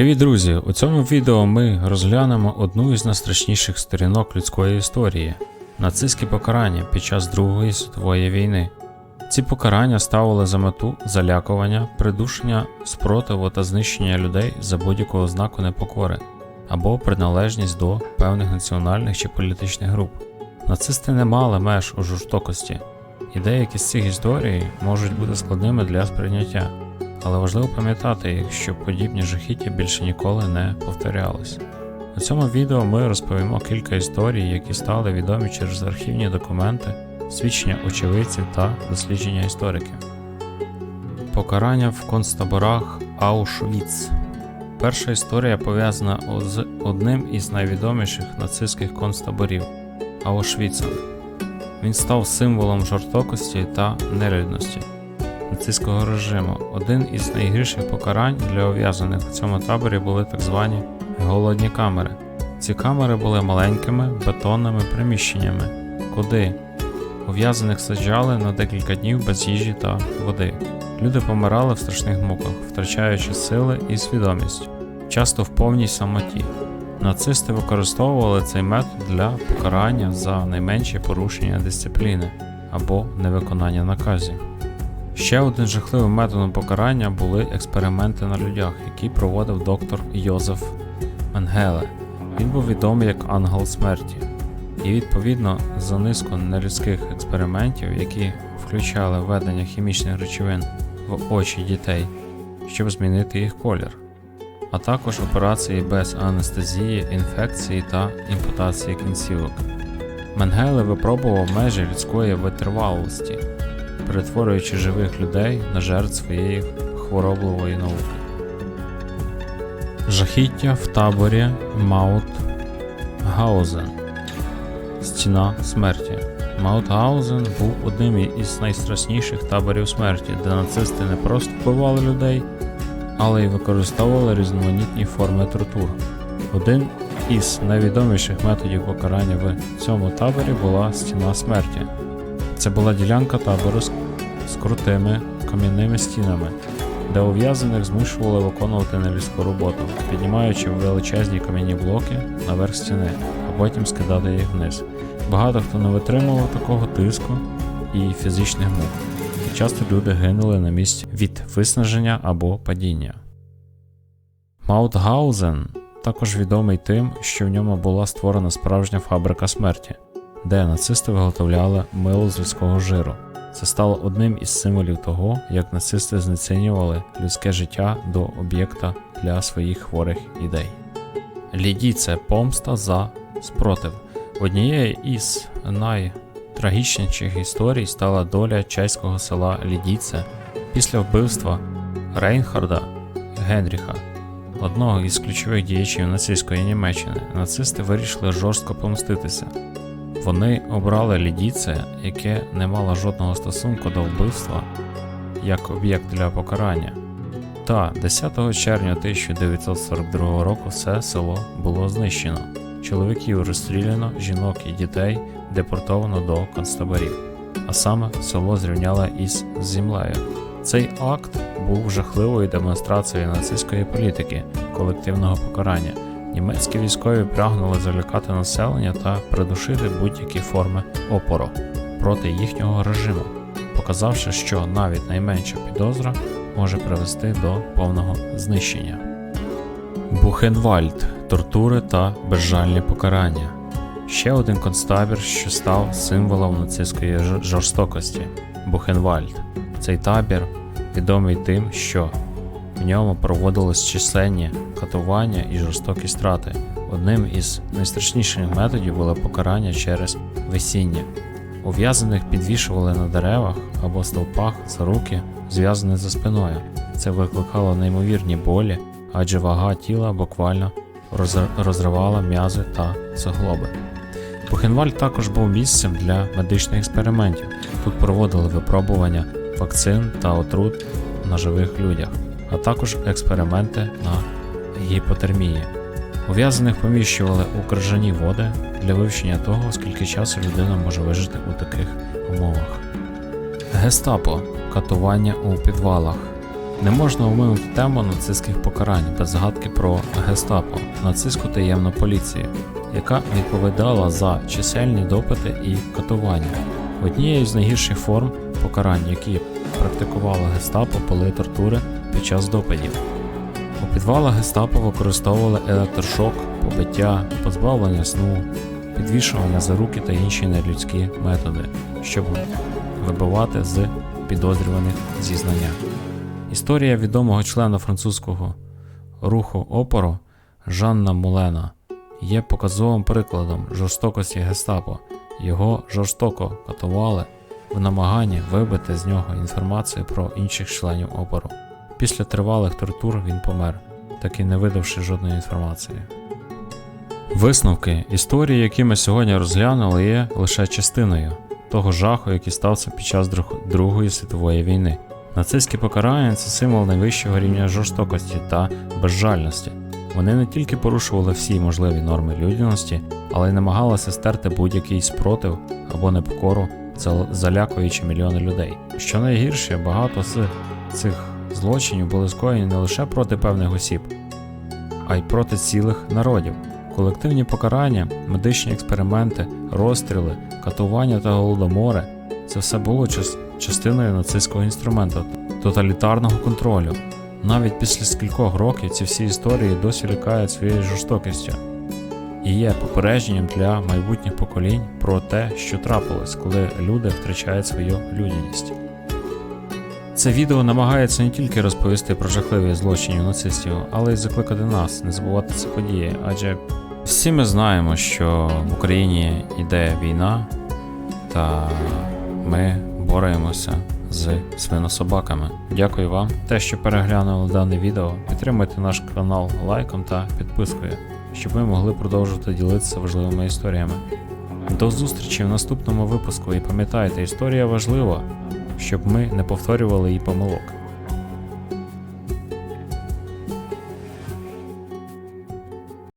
Привіт, друзі! У цьому відео ми розглянемо одну із найстрашніших сторінок людської історії нацистські покарання під час Другої світової війни. Ці покарання ставили за мету залякування, придушення спротиву та знищення людей за будь-якого знаку непокори або приналежність до певних національних чи політичних груп. Нацисти не мали меж у жорстокості, і деякі з цих історій можуть бути складними для сприйняття. Але важливо пам'ятати їх, щоб подібні жахіття більше ніколи не повторялись. У цьому відео ми розповімо кілька історій, які стали відомі через архівні документи, свідчення очевидців та дослідження істориків. Покарання в концтаборах Аушвіц. Перша історія пов'язана з одним із найвідоміших нацистських концтаборів Аушвіцем. Він став символом жорстокості та нелюдності нацистського режиму. Один із найгірших покарань для ув'язаних у цьому таборі були так звані голодні камери. Ці камери були маленькими бетонними приміщеннями, куди ув'язаних саджали на декілька днів без їжі та води. Люди помирали в страшних муках, втрачаючи сили і свідомість, часто в повній самоті. Нацисти використовували цей метод для покарання за найменші порушення дисципліни або невиконання наказів. Ще один жахливим методом покарання були експерименти на людях, які проводив доктор Йозеф Менгеле. Він був відомий як ангел смерті. І відповідно за низку нелюдських експериментів, які включали введення хімічних речовин в очі дітей, щоб змінити їх колір, а також операції без анестезії, інфекції та імпутації кінцівок. Менгеле випробував межі людської витривалості перетворюючи живих людей на жертв своєї хворобливої науки. Жахіття в таборі Маутгаузен Стіна смерті. Маутгаузен був одним із найстрашніших таборів смерті, де нацисти не просто вбивали людей, але й використовували різноманітні форми тортур. Один із найвідоміших методів покарання в цьому таборі була стіна смерті. Це була ділянка табору з крутими кам'яними стінами, де ув'язаних змушували виконувати нелюдську роботу, піднімаючи величезні кам'яні блоки наверх стіни, а потім скидати їх вниз. Багато хто не витримував такого тиску і фізичних мук. І часто люди гинули на місці від виснаження або падіння. Маутгаузен також відомий тим, що в ньому була створена справжня фабрика смерті де нацисти виготовляли мило з людського жиру. Це стало одним із символів того, як нацисти знецінювали людське життя до об'єкта для своїх хворих ідей. Ліді це помста за спротив. Однією із найтрагічніших історій стала доля чеського села Лідіце після вбивства Рейнхарда Генріха, одного із ключових діячів нацистської Німеччини. Нацисти вирішили жорстко помститися. Вони обрали лідіце, яке не мало жодного стосунку до вбивства як об'єкт для покарання. Та 10 червня 1942 року все село було знищено. Чоловіків розстріляно, жінок і дітей депортовано до концтаборів, а саме село зрівняло із землею. Цей акт був жахливою демонстрацією нацистської політики, колективного покарання. Німецькі військові прагнули залякати населення та придушити будь-які форми опору проти їхнього режиму, показавши, що навіть найменша підозра може привести до повного знищення. Бухенвальд тортури та безжальні покарання. Ще один концтабір, що став символом нацистської жорстокості Бухенвальд. Цей табір відомий тим, що в ньому проводились численні катування і жорстокі страти. Одним із найстрашніших методів було покарання через весіння. Ув'язаних підвішували на деревах або стовпах за руки, зв'язані за спиною. Це викликало неймовірні болі, адже вага тіла буквально розривала м'язи та суглоби. Бухенвальд також був місцем для медичних експериментів. Тут проводили випробування вакцин та отрут на живих людях а також експерименти на гіпотермії. Ув'язаних поміщували у крижані води для вивчення того, скільки часу людина може вижити у таких умовах. Гестапо катування у підвалах. Не можна оминути тему нацистських покарань без згадки про гестапо, нацистську таємну поліцію, яка відповідала за чисельні допити і катування. Однією з найгірших форм покарань, які практикувала гестапо, були тортури під час допитів. У підвалах гестапо використовували електрошок, побиття, позбавлення сну, підвішування за руки та інші нелюдські методи, щоб вибивати з підозрюваних зізнання. Історія відомого члена французького руху опору Жанна Мулена є показовим прикладом жорстокості гестапо. Його жорстоко катували в намаганні вибити з нього інформацію про інших членів опору. Після тривалих тортур він помер, так і не видавши жодної інформації. Висновки історії, які ми сьогодні розглянули, є лише частиною того жаху, який стався під час Другої світової війни. Нацистські покарання це символ найвищого рівня жорстокості та безжальності. Вони не тільки порушували всі можливі норми людяності, але й намагалися стерти будь-який спротив або непокору, залякуючи мільйони людей. Що найгірше, багато з цих злочинів були скоєні не лише проти певних осіб, а й проти цілих народів. Колективні покарання, медичні експерименти, розстріли, катування та голодомори це все було частиною нацистського інструменту тоталітарного контролю. Навіть після скількох років ці всі історії досі лякають своєю жорстокістю і є попередженням для майбутніх поколінь про те, що трапилось, коли люди втрачають свою людяність. Це відео намагається не тільки розповісти про жахливі злочини нацистів, але й закликати нас не забувати ці події, адже всі ми знаємо, що в Україні йде війна, та ми боремося з свинособаками. Дякую вам, те, що переглянули дане відео. Підтримуйте наш канал лайком та підпискою, щоб ми могли продовжувати ділитися важливими історіями. До зустрічі в наступному випуску і пам'ятайте, історія важлива, щоб ми не повторювали її помилок.